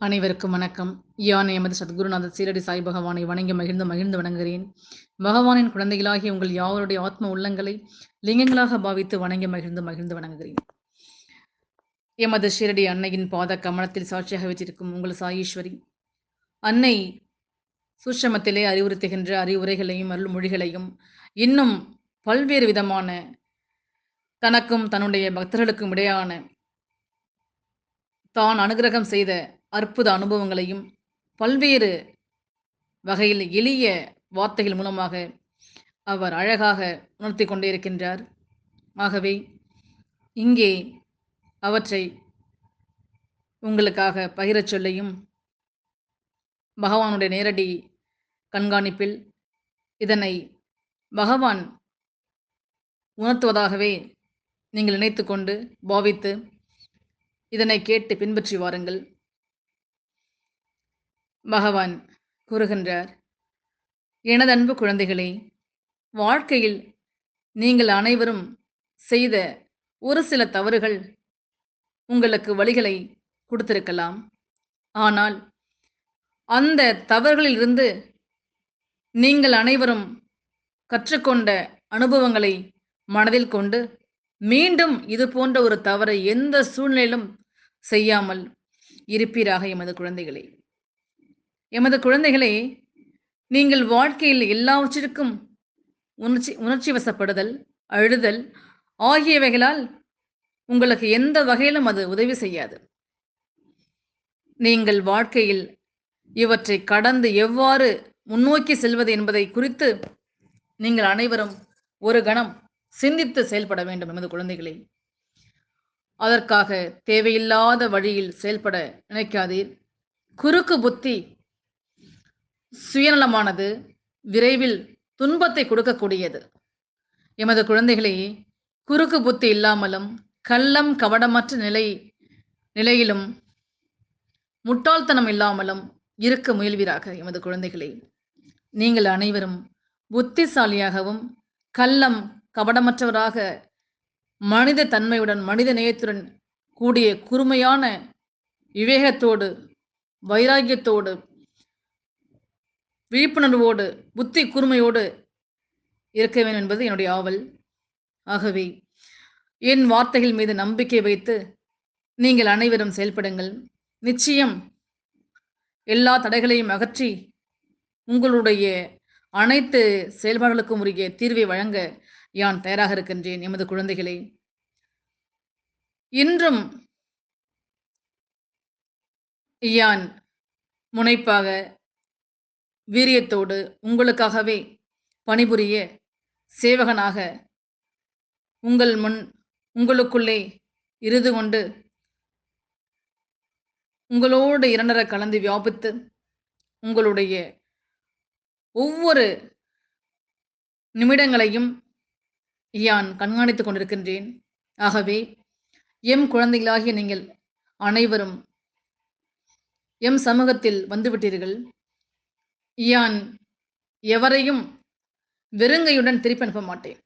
அனைவருக்கும் வணக்கம். யான் எமது சத்குருநாத சீரடி சாய் பகவானை வணங்கி மகிழ்ந்து மகிழ்ந்து வணங்குகிறேன். பகவானின் குழந்தைகளாகிய உங்கள் யாவருடைய ஆத்ம உள்ளங்களை லிங்கங்களாக பாவித்து வணங்கி மகிழ்ந்து மகிழ்ந்து வணங்குகிறேன். எமது ஷீரடி அன்னையின் பாத கமலத்தில் சாட்சியாக வச்சிருக்கும் உங்கள் சாயீஸ்வரி அன்னை சூஷமத்திலே அறிவுறுத்துகின்ற அறிவுரைகளையும் அருள்மொழிகளையும் இன்னும் பல்வேறு விதமான தனக்கும் தன்னுடைய பக்தர்களுக்கும் இடையான தான் அனுகிரகம் செய்த அற்புத அனுபவங்களையும் பல்வேறு வகையில் எளிய வார்த்தைகள் மூலமாக அவர் அழகாக உணர்த்தி கொண்டே இருக்கின்றார். ஆகவே இங்கே அவற்றை உங்களுக்காக பகிரச் சொல்லையும் பகவானுடைய நேரடி கண்காணிப்பில் இதனை பகவான் உணர்த்துவதாகவே நீங்கள் நினைத்து கொண்டு பாவித்து இதனை கேட்டு பின்பற்றி வாருங்கள். பகவான் கூறுகின்றார். எனது அன்பு குழந்தைகளே வாழ்க்கையில் நீங்கள் அனைவரும் செய்த ஒரு சில தவறுகள் உங்களுக்கு வழிகளை கொடுத்திருக்கலாம். ஆனால் அந்த தவறுகளிலிருந்து நீங்கள் அனைவரும் கற்றுக்கொண்ட அனுபவங்களை மனதில் கொண்டு மீண்டும் இது போன்ற ஒரு தவறை எந்த சூழ்நிலையிலும் செய்யாமல் இருப்பீராக எமது குழந்தைகளை. எமது குழந்தைகளே நீங்கள் வாழ்க்கையில் எல்லாவற்றிற்கும் உணர்ச்சி உணர்ச்சி வசப்படுதல் அழுதல் ஆகியவைகளால் உங்களுக்கு எந்த வகையிலும் அது உதவி செய்யாது. நீங்கள் வாழ்க்கையில் இவற்றை கடந்து எவ்வாறு முன்னோக்கி செல்வது என்பதை குறித்து நீங்கள் அனைவரும் ஒரு கணம் சிந்தித்து செயல்பட வேண்டும் எமது குழந்தைகளை. அதற்காக தேவையில்லாத வழியில் செயல்பட நினைக்காதீர். குறுக்கு புத்தி சுயநலமானது விரைவில் துன்பத்தை கொடுக்கக்கூடியது. எமது குழந்தைகளை குறுக்கு புத்தி இல்லாமலும் கள்ளம் கவடமற்ற நிலை நிலையிலும் முட்டாள்தனம் இல்லாமலும் இருக்க முயல்வீராக எமது குழந்தைகளே. நீங்கள் அனைவரும் புத்திசாலியாகவும் கள்ளம் கபடமற்றவராக மனித தன்மையுடன் மனித நேயத்துடன் கூடிய குறுமையான விவேகத்தோடு வைராக்கியத்தோடு விழிப்புணர்வோடு புத்தி கூர்மையோடு இருக்க வேண்டும் என்பது என்னுடைய ஆவல். ஆகவே என் வார்த்தைகள் மீது நம்பிக்கை வைத்து நீங்கள் அனைவரும் செயல்படுங்கள். நிச்சயம் எல்லா தடைகளையும் அகற்றி உங்களுடைய அனைத்து செயல்பாடுகளுக்கும் உரிய தீர்வை வழங்க யான் தயாராக இருக்கின்றேன் எமது குழந்தைகளை. இன்றும் யான் முனைப்பாக வீரியத்தோடு உங்களுக்காகவே பணிபுரிய சேவகனாக உங்கள் முன் உங்களுக்குள்ளே இருந்து கொண்டு உங்களோடு இரண்டர கலந்து வியாபித்து உங்களுடைய ஒவ்வொரு நிமிடங்களையும் யான் கண்காணித்துக் கொண்டிருக்கின்றேன். ஆகவே எம் குழந்தைகளாகிய நீங்கள் அனைவரும் எம் சமூகத்தில் வந்துவிட்டீர்கள். யான் எவரையும் வெறுங்கையுடன் திருப்பி அனுப்ப மாட்டேன்.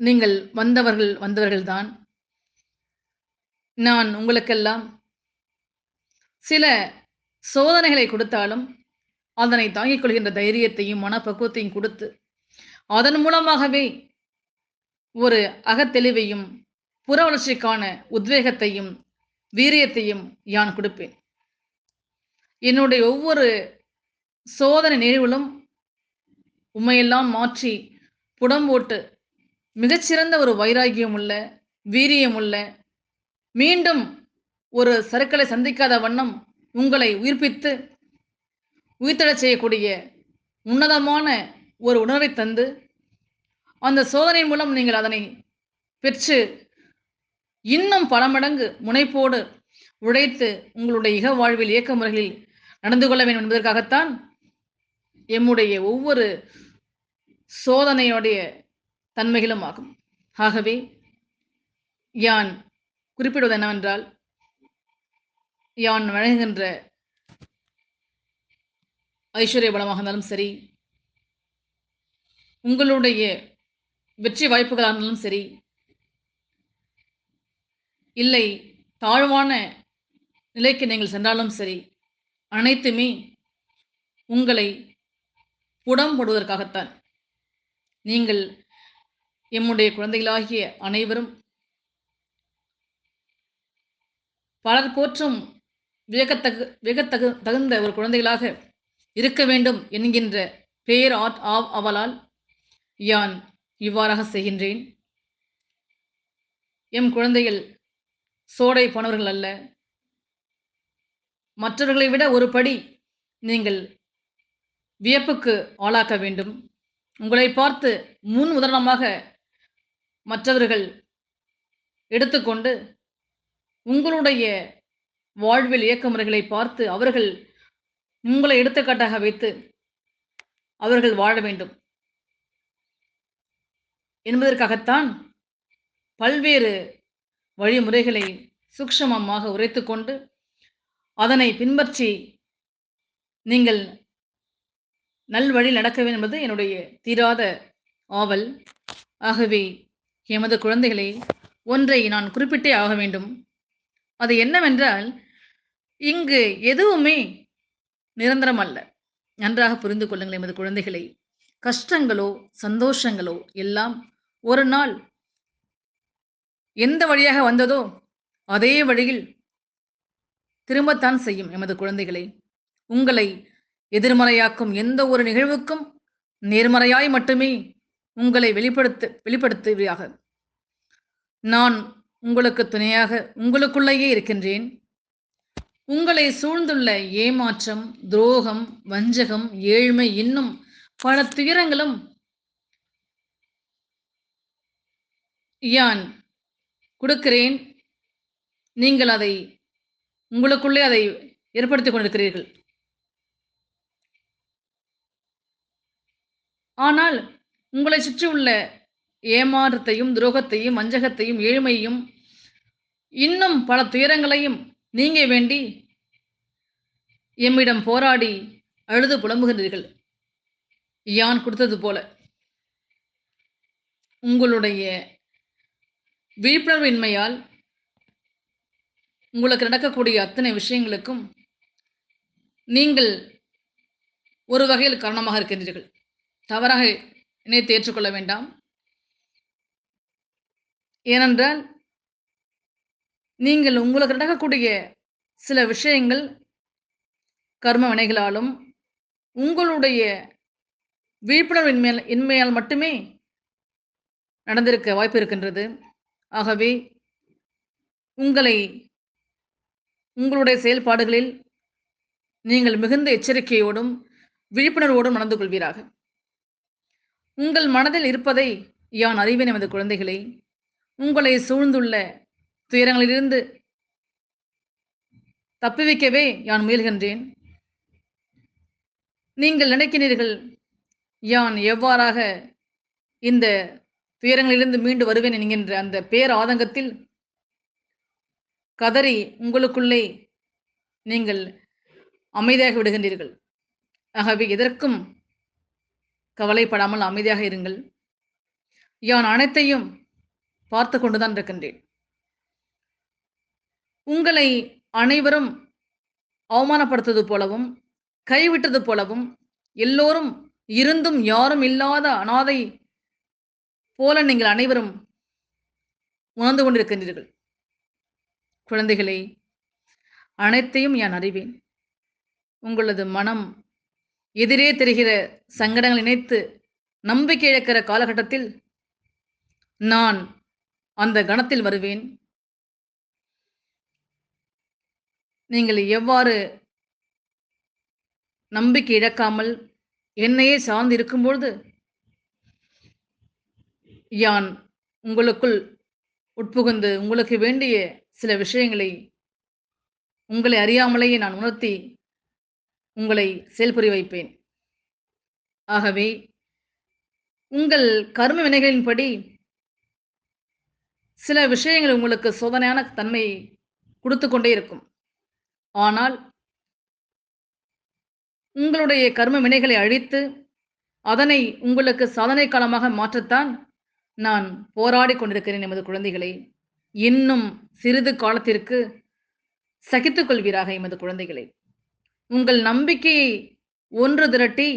நீங்கள் வந்தவர்கள் வந்தவர்கள்தான். நான் உங்களுக்கெல்லாம் சில சோதனைகளை கொடுத்தாலும் அதனை தாங்கிக் கொள்கின்ற தைரியத்தையும் மனப்பக்குவத்தையும் கொடுத்து அதன் மூலமாகவே ஒரு அகத்தெளிவையும் புற வளர்ச்சிக்கான உத்வேகத்தையும் வீரியத்தையும் யான் கொடுப்பேன். என்னுடைய ஒவ்வொரு சோதனை நிகழ்விலும் உண்மையெல்லாம் மாற்றி புடம் போட்டு மிகச்சிறந்த ஒரு வைராகியம் உள்ள வீரியம் உள்ள மீண்டும் ஒரு சருக்களை சந்திக்காத வண்ணம் உங்களை உயிர்ப்பித்து உயிர்த்தெழச் செய்யக்கூடிய உன்னதமான ஒரு உணர்வை தந்து அந்த சோதனை மூலம் நீங்கள் அதனை பெற்று இன்னும் பல மடங்கு முனைப்போடு உழைத்து உங்களுடைய இக வாழ்வில் இயக்க முறைகளில் நடந்து கொள்ள வேண்டும் என்பதற்காகத்தான் எம்முடைய ஒவ்வொரு சோதனையுடைய தன்மைகளும் ஆகும். ஆகவே யான் குறிப்பிடுவது என்னவென்றால் யான் வழங்குகின்ற ஐஸ்வர்ய பலமாக இருந்தாலும் சரி உங்களுடைய வெற்றி வாய்ப்புகளாக இருந்தாலும் சரி இல்லை தாழ்வான நிலைக்கு நீங்கள் சென்றாலும் சரி அனைத்துமே உங்களை புடம்போடுவதற்காகத்தான். நீங்கள் எம்முடைய குழந்தைகளாகிய அனைவரும் பலர் போற்றும் வியக்கத்தகு வியக்கத்தகு தகுந்த ஒரு குழந்தைகளாக இருக்க வேண்டும் என்கின்ற பேர் ஆட் ஆவ் அவளால் யான் இவ்வாறாக செய்கின்றேன். எம் குழந்தைகள் சோடை போனவர்கள் அல்ல. மற்றவர்களை விட ஒரு படி நீங்கள் வியப்புக்கு ஆளாக்க வேண்டும். உங்களை பார்த்து முன் உதாரணமாக மற்றவர்கள் எடுத்துக்கொண்டு உங்களுடைய வாழ்வில் இயக்கமுறைகளை பார்த்து அவர்கள் உங்களை எடுத்துக்காட்டாக வைத்து அவர்கள் வாழ வேண்டும். என்பதற்காகத்தான் பல்வேறு வழிமுறைகளை சூக்ஷமமாக உரைத்துக்கொண்டு அதனை பின்பற்றி நீங்கள் நல்வழி நடக்க வேண்டும் என்பது என்னுடைய தீராத ஆவல். ஆகவே எமது குழந்தைகளை ஒன்றை நான் குறிப்பிட்டே ஆக வேண்டும். அது என்னவென்றால் இங்கு எதுவுமே நிரந்தரம் அல்ல. நன்றாக புரிந்து கொள்ளுங்கள் எமது குழந்தைகளை. கஷ்டங்களோ சந்தோஷங்களோ எல்லாம் ஒரு நாள் எந்த வழியாக வந்ததோ அதே வழியில் திரும்பத்தான் செய்யும் எமது குழந்தைகளை. உங்களை எதிர்மறையாக்கும் எந்த ஒரு நிகழ்வுக்கும் நேர்மறையாய் மட்டுமே உங்களை வெளிப்படுத்த வெளிப்படுத்துவதாக நான் உங்களுக்கு துணையாக உங்களுக்குள்ளேயே இருக்கின்றேன். உங்களை சூழ்ந்துள்ள ஏமாற்றம் துரோகம் வஞ்சகம் ஏழ்மை இன்னும் பல துயரங்களும் யான் கொடுக்கிறேன். நீங்கள் அதை உங்களுக்குள்ளே அதை ஏற்படுத்திக் கொண்டிருக்கிறீர்கள். ஆனால் உங்களை சுற்றி உள்ள ஏமாற்றத்தையும் துரோகத்தையும் வஞ்சகத்தையும் ஏழ்மையும் இன்னும் பல துயரங்களையும் நீங்க வேண்டி எம்மிடம் போராடி அழுது புலம்புகிறீர்கள் யான் கொடுத்தது போல. உங்களுடைய விழிப்புணர்வின்மையால் உங்களுக்கு நடக்கக்கூடிய அத்தனை விஷயங்களுக்கும் நீங்கள் ஒரு வகையில் காரணமாக இருக்கின்றீர்கள். தவறாக நினைத்து ஏற்றுக்கொள்ள வேண்டாம். ஏனென்றால் நீங்கள் உங்களுக்கு நடக்கக்கூடிய சில விஷயங்கள் கர்ம வினைகளாலும் உங்களுடைய விழிப்புணர்வு இன்மையால் இன்மையால் மட்டுமே நடந்திருக்க வாய்ப்பு இருக்கின்றது. ஆகவே உங்களை உங்களுடைய செயல்பாடுகளில் நீங்கள் மிகுந்த எச்சரிக்கையோடும் விழிப்புணர்வோடும் நடந்து கொள்வீராக. உங்கள் மனதில் இருப்பதை யான் அறிவேன் எமது குழந்தைகளை? உங்களை சூழ்ந்துள்ள துயரங்களிலிருந்து தப்புவிக்கவே யான் முயல்கின்றேன். நீங்கள் நினைக்கிறீர்கள் யான் எவ்வாறாக இந்த துயரங்களிலிருந்து மீண்டு வருவேன் என்கின்ற அந்த பேர் ஆதங்கத்தில் கதறி உங்களுக்குள்ளே நீங்கள் அமைதியாக விடுகின்றீர்கள். ஆகவே எதற்கும் கவலைப்படாமல் அமைதியாக இருங்கள். யான் அனைத்தையும் பார்த்து கொண்டுதான் இருக்கின்றேன். உங்களை அனைவரும் அவமானப்படுத்துவது போலவும் கைவிட்டது போலவும் எல்லோரும் இருந்தும் யாரும் இல்லாத அனாதை போல நீங்கள் அனைவரும் உணர்ந்து கொண்டிருக்கின்றீர்கள். குழந்தைகளே அனைத்தையும் நான் அறிவேன். உங்களது மனம் எதிரே தெரிகிற சங்கடங்கள் நினைத்து நம்பிக்கை இழக்கிற காலகட்டத்தில் நான் அந்த கணத்தில் வருவேன். நீங்கள் எவ்வாறு நம்பிக்கை இழக்காமல் என்னையே சார்ந்து இருக்கும்பொழுது யான் உங்களுக்குள் உட்புகுந்து உங்களுக்கு வேண்டிய சில விஷயங்களை உங்களை அறியாமலேயே நான் உணர்த்தி உங்களை செயல்புரி வைப்பேன். ஆகவே உங்கள் கர்ம வினைகளின்படி சில விஷயங்கள் உங்களுக்கு சோதனையான தன்மை கொடுத்து கொண்டே இருக்கும். ஆனால் உங்களுடைய கர்ம வினைகளை அழித்து அதனை உங்களுக்கு சாதனை காலமாக மாற்றத்தான் நான் போராடி கொண்டிருக்கிறேன் எமது குழந்தைகளை. இன்னும் சிறிது காலத்திற்கு சகித்துக் கொள்வீராக எமது குழந்தைகளை. உங்கள் நம்பிக்கையை ஒன்று திரட்டி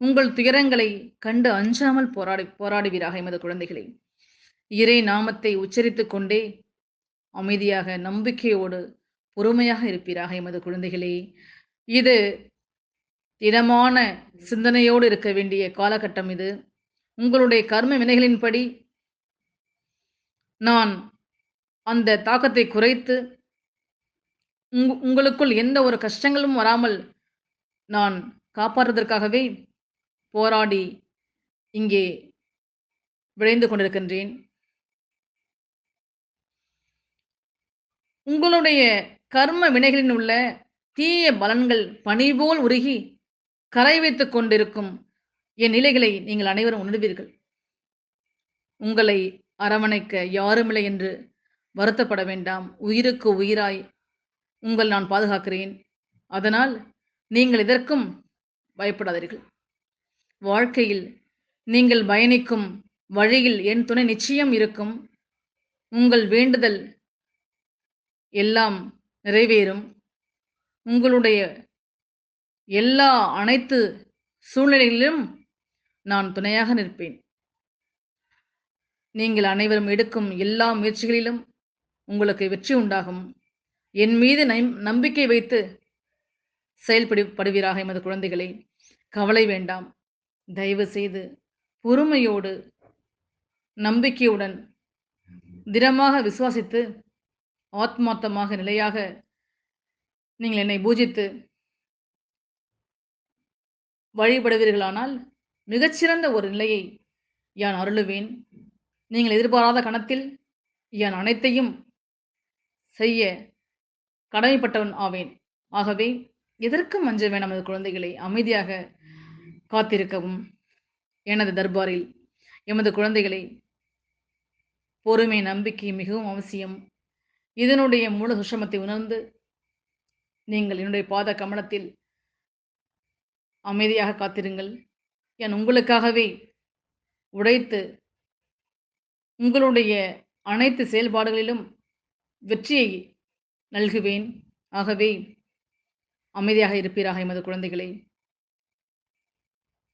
உங்கள் துயரங்களை கண்டு அஞ்சாமல் போராடி போராடுவீராக எமது குழந்தைகளே. இறை நாமத்தை உச்சரித்துக் கொண்டே அமைதியாக நம்பிக்கையோடு பொறுமையாக இருப்பீராக எமது குழந்தைகளே. இது திடமான சிந்தனையோடு இருக்க வேண்டிய காலகட்டம் இது. உங்களுடைய கர்ம வினைகளின்படி நான் அந்த தாக்கத்தை குறைத்து உங் உங்களுக்குள் எந்த ஒரு கஷ்டங்களும் வராமல் நான் காப்பாற்றுவதற்காகவே போராடி இங்கே விளைந்து கொண்டிருக்கின்றேன். உங்களுடைய கர்ம வினைகளில் உள்ள தீய பலன்கள் பனிபோல் உருகி கரை வைத்துக் கொண்டிருக்கும் என் நிலைகளை நீங்கள் அனைவரும் உணர்வீர்கள். உங்களை அரவணைக்க யாருமில்லை என்று வருத்தப்பட வேண்டாம். உயிருக்கு உயிராய் உங்கள் நான் பாதுகாக்கிறேன். அதனால் நீங்கள் இதற்கும் பயப்படாதீர்கள். வாழ்க்கையில் நீங்கள் பயணிக்கும் வழியில் என் துணை நிச்சயம் இருக்கும். உங்கள் வேண்டுதல் எல்லாம் நிறைவேறும். உங்களுடைய எல்லா அனைத்து சூழ்நிலைகளிலும் நான் துணையாக நிற்பேன். நீங்கள் அனைவரும் எடுக்கும் எல்லா முயற்சிகளிலும் உங்களுக்கு வெற்றி உண்டாகும். என் மீது நம்- நம்பிக்கை வைத்து செயல்படு படுவீராக எமது குழந்தைகளை. கவலை வேண்டாம். தயவு செய்து பொறுமையோடு நம்பிக்கையுடன் திடமாக விசுவாசித்து ஆத்மார்த்தமாக நிலையாக நீங்கள் என்னை பூஜித்து வழிபடுவீர்களானால் மிகச்சிறந்த ஒரு நிலையை யான் அருளுவேன். நீங்கள் எதிர்பாராத கணத்தில் யான் அனைத்தையும் செய்ய கடமைப்பட்டவன் ஆவேன். ஆகவே எதற்கும் அஞ்ச வேண்டாம் எனது குழந்தைகளை அமைதியாக காத்திருக்கவும்? எனது தர்பாரில் எமது குழந்தைகளை பொறுமை நம்பிக்கை மிகவும் அவசியம். இதனுடைய மூல சுஷமத்தை உணர்ந்து நீங்கள் என்னுடைய பாத கமலத்தில் அமைதியாக காத்திருங்கள். என் உங்களுக்காகவே உடைத்து உங்களுடைய அனைத்து செயல்பாடுகளிலும் வெற்றியை நல்குவேன். ஆகவே அமைதியாக இருப்பீராக எமது குழந்தைகளே.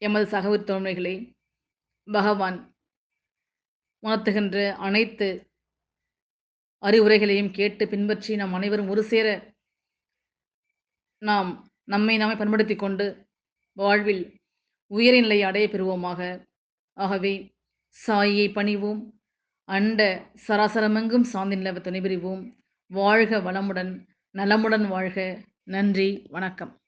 எமது சகோதர தோழமைகளே பகவான் உணர்த்துகின்ற அனைத்து அறிவுரைகளையும் கேட்டு பின்பற்றி நாம் அனைவரும் ஒரு சேர நாம் நம்மை நாமே பண்படுத்தி கொண்டு வாழ்வில் உயர்நிலையை அடைய பெறுவோமாக. ஆகவே சாயை பணிவோம். அண்ட சராசரமெங்கும் சாந்தி நிலவ துணை வாழ்க வளமுடன் நலமுடன் வாழ்க. நன்றி வணக்கம்.